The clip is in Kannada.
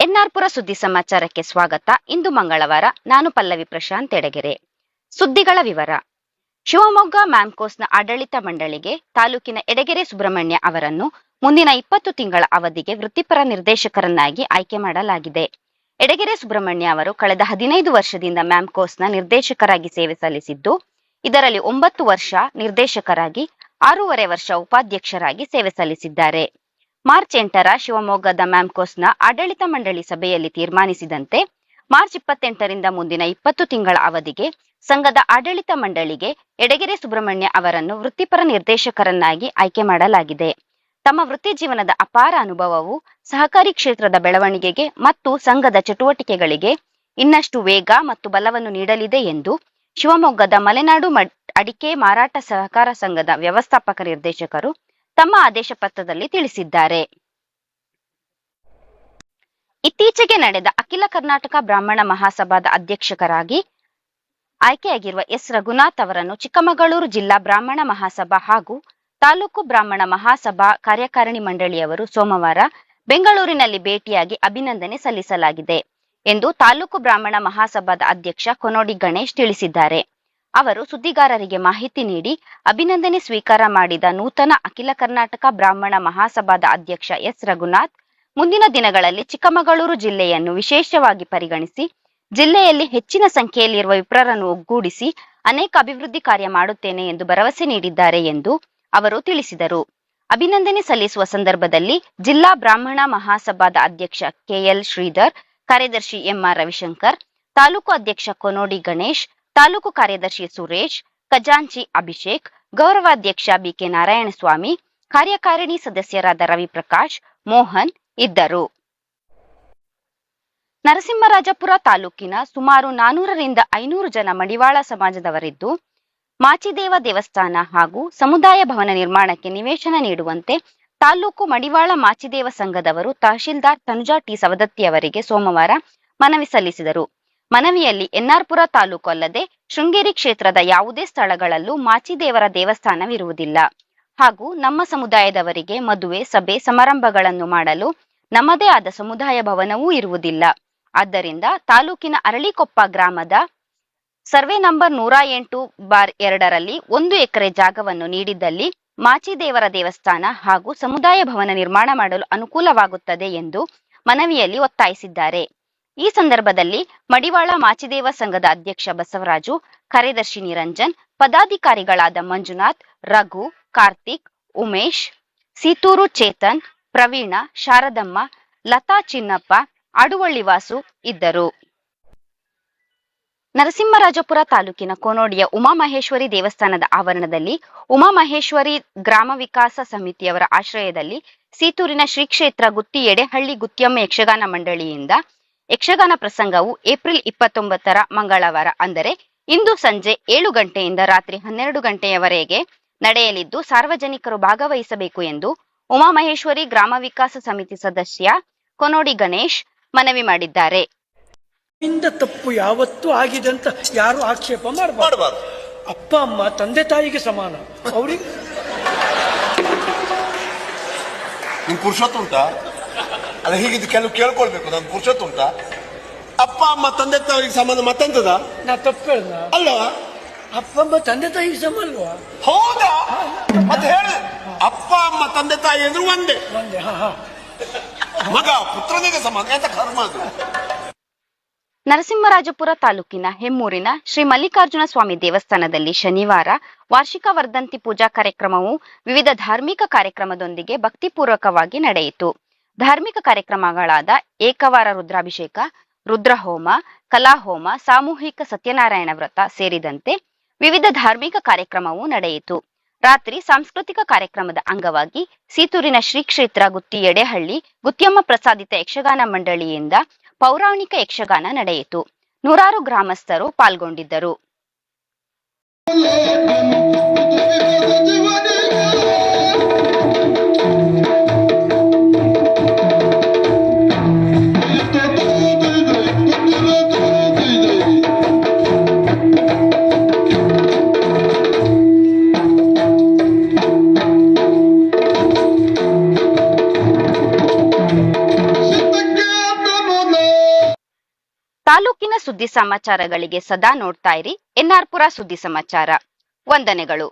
ಎನ್ಆರ್ಪುರ ಸುದ್ದಿ ಸಮಾಚಾರಕ್ಕೆ ಸ್ವಾಗತ. ಇಂದು ಮಂಗಳವಾರ, ನಾನು ಪಲ್ಲವಿ ಪ್ರಶಾಂತ್ ಎಡಗೆರೆ. ಸುದ್ದಿಗಳ ವಿವರ. ಶಿವಮೊಗ್ಗ ಮ್ಯಾಮ್ಕೋಸ್ನ ಆಡಳಿತ ಮಂಡಳಿಗೆ ತಾಲೂಕಿನ ಎಡಗೆರೆ ಸುಬ್ರಹ್ಮಣ್ಯ ಅವರನ್ನು ಮುಂದಿನ ಇಪ್ಪತ್ತು ತಿಂಗಳ ಅವಧಿಗೆ ವೃತ್ತಿಪರ ನಿರ್ದೇಶಕರನ್ನಾಗಿ ಆಯ್ಕೆ ಮಾಡಲಾಗಿದೆ. ಎಡಗೆರೆ ಸುಬ್ರಹ್ಮಣ್ಯ ಅವರು ಕಳೆದ ಹದಿನೈದು ವರ್ಷದಿಂದ ಮ್ಯಾಮ್ಕೋಸ್ನ ನಿರ್ದೇಶಕರಾಗಿ ಸೇವೆ ಸಲ್ಲಿಸಿದ್ದು, ಇದರಲ್ಲಿ ಒಂಬತ್ತು ವರ್ಷ ನಿರ್ದೇಶಕರಾಗಿ, ಆರೂವರೆ ವರ್ಷ ಉಪಾಧ್ಯಕ್ಷರಾಗಿ ಸೇವೆ ಸಲ್ಲಿಸಿದ್ದಾರೆ. ಮಾರ್ಚ್ ಎಂಟರ ಶಿವಮೊಗ್ಗದ ಮ್ಯಾಮ್ಕೋಸ್ನ ಆಡಳಿತ ಮಂಡಳಿ ಸಭೆಯಲ್ಲಿ ತೀರ್ಮಾನಿಸಿದಂತೆ ಮಾರ್ಚ್ ಇಪ್ಪತ್ತೆಂಟರಿಂದ ಮುಂದಿನ ಇಪ್ಪತ್ತು ತಿಂಗಳ ಅವಧಿಗೆ ಸಂಘದ ಆಡಳಿತ ಮಂಡಳಿಗೆ ಎಡಗೆರೆ ಸುಬ್ರಹ್ಮಣ್ಯ ಅವರನ್ನು ವೃತ್ತಿಪರ ನಿರ್ದೇಶಕರನ್ನಾಗಿ ಆಯ್ಕೆ ಮಾಡಲಾಗಿದೆ. ತಮ್ಮ ವೃತ್ತಿ ಜೀವನದ ಅಪಾರ ಅನುಭವವು ಸಹಕಾರಿ ಕ್ಷೇತ್ರದ ಬೆಳವಣಿಗೆಗೆ ಮತ್ತು ಸಂಘದ ಚಟುವಟಿಕೆಗಳಿಗೆ ಇನ್ನಷ್ಟು ವೇಗ ಮತ್ತು ಬಲವನ್ನು ನೀಡಲಿದೆ ಎಂದು ಶಿವಮೊಗ್ಗದ ಮಲೆನಾಡು ಅಡಿಕೆ ಮಾರಾಟ ಸಹಕಾರ ಸಂಘದ ವ್ಯವಸ್ಥಾಪಕ ನಿರ್ದೇಶಕರು ತಮ್ಮ ಆದೇಶ ಪತ್ರದಲ್ಲಿ ತಿಳಿಸಿದ್ದಾರೆ. ಇತ್ತೀಚೆಗೆ ನಡೆದ ಅಖಿಲ ಕರ್ನಾಟಕ ಬ್ರಾಹ್ಮಣ ಮಹಾಸಭಾದ ಅಧ್ಯಕ್ಷಕರಾಗಿ ಆಯ್ಕೆಯಾಗಿರುವ ಎಸ್. ರಘುನಾಥ್ ಅವರನ್ನು ಚಿಕ್ಕಮಗಳೂರು ಜಿಲ್ಲಾ ಬ್ರಾಹ್ಮಣ ಮಹಾಸಭಾ ಹಾಗೂ ತಾಲೂಕು ಬ್ರಾಹ್ಮಣ ಮಹಾಸಭಾ ಕಾರ್ಯಕಾರಿಣಿ ಮಂಡಳಿಯವರು ಸೋಮವಾರ ಬೆಂಗಳೂರಿನಲ್ಲಿ ಭೇಟಿಯಾಗಿ ಅಭಿನಂದನೆ ಸಲ್ಲಿಸಲಾಗಿದೆ ಎಂದು ತಾಲೂಕು ಬ್ರಾಹ್ಮಣ ಮಹಾಸಭಾದ ಅಧ್ಯಕ್ಷ ಕೊನೋಡಿ ಗಣೇಶ್ ತಿಳಿಸಿದ್ದಾರೆ. ಅವರು ಸುದ್ದಿಗಾರರಿಗೆ ಮಾಹಿತಿ ನೀಡಿ ಅಭಿನಂದನೆ ಸ್ವೀಕಾರ ಮಾಡಿದ ನೂತನ ಅಖಿಲ ಕರ್ನಾಟಕ ಬ್ರಾಹ್ಮಣ ಮಹಾಸಭಾದ ಅಧ್ಯಕ್ಷ ಎಸ್ ರಘುನಾಥ್ ಮುಂದಿನ ದಿನಗಳಲ್ಲಿ ಚಿಕ್ಕಮಗಳೂರು ಜಿಲ್ಲೆಯನ್ನು ವಿಶೇಷವಾಗಿ ಪರಿಗಣಿಸಿ ಜಿಲ್ಲೆಯಲ್ಲಿ ಹೆಚ್ಚಿನ ಸಂಖ್ಯೆಯಲ್ಲಿರುವ ವಿಪ್ರರನ್ನು ಒಗ್ಗೂಡಿಸಿ ಅನೇಕ ಅಭಿವೃದ್ಧಿ ಕಾರ್ಯ ಮಾಡುತ್ತೇನೆ ಎಂದು ಭರವಸೆ ನೀಡಿದ್ದಾರೆ ಎಂದು ಅವರು ತಿಳಿಸಿದರು. ಅಭಿನಂದನೆ ಸಲ್ಲಿಸುವ ಸಂದರ್ಭದಲ್ಲಿ ಜಿಲ್ಲಾ ಬ್ರಾಹ್ಮಣ ಮಹಾಸಭಾದ ಅಧ್ಯಕ್ಷ ಕೆಎಲ್ ಶ್ರೀಧರ್, ಕಾರ್ಯದರ್ಶಿ ಎಂಆರ್ ರವಿಶಂಕರ್, ತಾಲೂಕು ಅಧ್ಯಕ್ಷ ಕೊನೋಡಿ ಗಣೇಶ್ ತಾಲೂಕು ಕಾರ್ಯದರ್ಶಿ ಸುರೇಶ್, ಖಜಾಂಚಿ ಅಭಿಷೇಕ್, ಗೌರವಾಧ್ಯಕ್ಷ ಬಿಕೆ ನಾರಾಯಣಸ್ವಾಮಿ, ಕಾರ್ಯಕಾರಿಣಿ ಸದಸ್ಯರಾದ ರವಿಪ್ರಕಾಶ್, ಮೋಹನ್ ಇದ್ದರು. ನರಸಿಂಹರಾಜಪುರ ತಾಲೂಕಿನ ಸುಮಾರು ನಾನೂರರಿಂದ ಐನೂರು ಜನ ಮಡಿವಾಳ ಸಮಾಜದವರಿದ್ದು, ಮಾಚಿದೇವ ದೇವಸ್ಥಾನ ಹಾಗೂ ಸಮುದಾಯ ಭವನ ನಿರ್ಮಾಣಕ್ಕೆ ನಿವೇಶನ ನೀಡುವಂತೆ ತಾಲೂಕು ಮಡಿವಾಳ ಮಾಚಿದೇವ ಸಂಘದವರು ತಹಶೀಲ್ದಾರ್ ತನುಜಾ ಟಿ ಸವದತ್ತಿ ಅವರಿಗೆ ಸೋಮವಾರ ಮನವಿ ಸಲ್ಲಿಸಿದರು. ಮನವಿಯಲ್ಲಿ ಎನ್ಆರ್ಪುರ ತಾಲೂಕು ಅಲ್ಲದೆ ಶೃಂಗೇರಿ ಕ್ಷೇತ್ರದ ಯಾವುದೇ ಸ್ಥಳಗಳಲ್ಲೂ ಮಾಚಿದೇವರ ದೇವಸ್ಥಾನವಿರುವುದಿಲ್ಲ. ಹಾಗೂ ನಮ್ಮ ಸಮುದಾಯದವರಿಗೆ ಮದುವೆ, ಸಭೆ, ಸಮಾರಂಭಗಳನ್ನು ಮಾಡಲು ನಮ್ಮದೇ ಆದ ಸಮುದಾಯ ಭವನವೂ ಇರುವುದಿಲ್ಲ. ಆದ್ದರಿಂದ ತಾಲೂಕಿನ ಅರಳಿಕೊಪ್ಪ ಗ್ರಾಮದ ಸರ್ವೆ ನಂಬರ್ ನೂರ ಎಂಟು ಬಾರ್ ಎರಡರಲ್ಲಿ ಒಂದು ಎಕರೆ ಜಾಗವನ್ನು ನೀಡಿದ್ದಲ್ಲಿ ಮಾಚಿದೇವರ ದೇವಸ್ಥಾನ ಹಾಗೂ ಸಮುದಾಯ ಭವನ ನಿರ್ಮಾಣ ಮಾಡಲು ಅನುಕೂಲವಾಗುತ್ತದೆ ಎಂದು ಮನವಿಯಲ್ಲಿ ಒತ್ತಾಯಿಸಿದ್ದಾರೆ. ಈ ಸಂದರ್ಭದಲ್ಲಿ ಮಡಿವಾಳ ಮಾಚಿದೇವ ಸಂಘದ ಅಧ್ಯಕ್ಷ ಬಸವರಾಜು, ಕಾರ್ಯದರ್ಶಿ ನಿರಂಜನ್, ಪದಾಧಿಕಾರಿಗಳಾದ ಮಂಜುನಾಥ್, ರಘು, ಕಾರ್ತಿಕ್, ಉಮೇಶ್, ಸೀತೂರು ಚೇತನ್, ಪ್ರವೀಣ, ಶಾರದಮ್ಮ, ಲತಾ ಚಿನ್ನಪ್ಪ ಅಡುವಳ್ಳಿ ವಾಸು ಇದ್ದರು. ನರಸಿಂಹರಾಜಪುರ ತಾಲೂಕಿನ ಕೋನೋಡಿಯ ಉಮಾಮಹೇಶ್ವರಿ ದೇವಸ್ಥಾನದ ಆವರಣದಲ್ಲಿ ಉಮಾಮಹೇಶ್ವರಿ ಗ್ರಾಮ ವಿಕಾಸ ಸಮಿತಿಯವರ ಆಶ್ರಯದಲ್ಲಿ ಸೀತೂರಿನ ಶ್ರೀ ಕ್ಷೇತ್ರ ಗುತ್ತಿ ಎಡೆಹಳ್ಳಿ ಗುತ್ತಿಯಮ್ಮ ಯಕ್ಷಗಾನ ಮಂಡಳಿಯಿಂದ ಯಕ್ಷಗಾನ ಪ್ರಸಂಗವು ಏಪ್ರಿಲ್ ಇಪ್ಪತ್ತೊಂಬತ್ತರ ಮಂಗಳವಾರ ಅಂದರೆ ಇಂದು ಸಂಜೆ ಏಳು ಗಂಟೆಯಿಂದ ರಾತ್ರಿ ಹನ್ನೆರಡು ಗಂಟೆಯವರೆಗೆ ನಡೆಯಲಿದ್ದು ಸಾರ್ವಜನಿಕರು ಭಾಗವಹಿಸಬೇಕು ಎಂದು ಉಮಾಮಹೇಶ್ವರಿ ಗ್ರಾಮ ವಿಕಾಸ ಸಮಿತಿ ಸದಸ್ಯ ಕೊನೋಡಿ ಗಣೇಶ್ ಮನವಿ ಮಾಡಿದ್ದಾರೆ. ಇಂದ ತಪ್ಪು ಯಾವತ್ತೂ ಆಗಿದೆ ಅಂತ ಯಾರು ಆಕ್ಷೇಪ ಮಾಡಬಾರ್ದು. ಅಪ್ಪ ಅಮ್ಮ ತಂದೆ ತಾಯಿಗೆ ಸಮಾನ. ಅವ್ರಿಗೆ ನಿಮ್ ಪುರುಷತ್ವ ಉಂಟಾ? ಅಲ್ಲ ಹೀಗಿದ್ದು ಕೆಲವು ಕೇಳ್ಕೊಳ್ಬೇಕು. ನಾನು ಪುರುಷತ್ ಉಂಟಾ? ಅಪ್ಪ ಅಮ್ಮ ತಂದೆ ತಾಯಿಗೆ ಸಂಬಂಧ ಮತ್ತೆಂತದ? ನಾ ತಪ್ಪು ಹೇಳ್ದ ಅಲ್ವಾ ಅಪ್ಪ ಅಮ್ಮ ತಂದೆ ತಾಯಿಗೆ ಸಂಬಂಧ ಅಲ್ವಾ? ಹೌದಾ? ಮತ್ತೆ ಹೇಳಿ. ಅಪ್ಪ ಅಮ್ಮ ತಂದೆ ತಾಯಿ ಅಂದ್ರೆ ಒಂದೇ. ಒಂದೇ ಹಾ ಹಾ. ಮಗ ಪುತ್ರನಿಗೆ ಸಂಬಂಧ. ಎಂತ ಕರ್ಮ ಅದು? ನರಸಿಂಹರಾಜಪುರ ತಾಲೂಕಿನ ಹೆಮ್ಮೂರಿನ ಶ್ರೀ ಮಲ್ಲಿಕಾರ್ಜುನ ಸ್ವಾಮಿ ದೇವಸ್ಥಾನದಲ್ಲಿ ಶನಿವಾರ ವಾರ್ಷಿಕ ವರ್ಧಂತಿ ಪೂಜಾ ಕಾರ್ಯಕ್ರಮವು ವಿವಿಧ ಧಾರ್ಮಿಕ ಕಾರ್ಯಕ್ರಮದೊಂದಿಗೆ ಭಕ್ತಿಪೂರ್ವಕವಾಗಿ ನಡೆಯಿತು. ಧಾರ್ಮಿಕ ಕಾರ್ಯಕ್ರಮಗಳಾದ ಏಕವಾರ ರುದ್ರಾಭಿಷೇಕ, ರುದ್ರಹೋಮ, ಕಲಾಹೋಮ, ಸಾಮೂಹಿಕ ಸತ್ಯನಾರಾಯಣ ವ್ರತ ಸೇರಿದಂತೆ ವಿವಿಧ ಧಾರ್ಮಿಕ ಕಾರ್ಯಕ್ರಮವೂ ನಡೆಯಿತು. ರಾತ್ರಿ ಸಾಂಸ್ಕೃತಿಕ ಕಾರ್ಯಕ್ರಮದ ಅಂಗವಾಗಿ ಸೀತೂರಿನ ಶ್ರೀ ಕ್ಷೇತ್ರ ಗುತ್ತಿ ಎಡೆಹಳ್ಳಿ ಗುತ್ತಿಯಮ್ಮ ಪ್ರಸಾದಿತ ಯಕ್ಷಗಾನ ಮಂಡಳಿಯಿಂದ ಪೌರಾಣಿಕ ಯಕ್ಷಗಾನ ನಡೆಯಿತು. ನೂರಾರು ಗ್ರಾಮಸ್ಥರು ಪಾಲ್ಗೊಂಡಿದ್ದರು. ಸುದ್ದಿ ಸಮಾಚಾರಗಳಿಗೆ ಸದಾ ನೋಡ್ತಾ ಇರಿ ಎನ್ಆರ್ಪುರ ಸುದ್ದಿ ಸಮಾಚಾರ ವಂದನೆಗಳು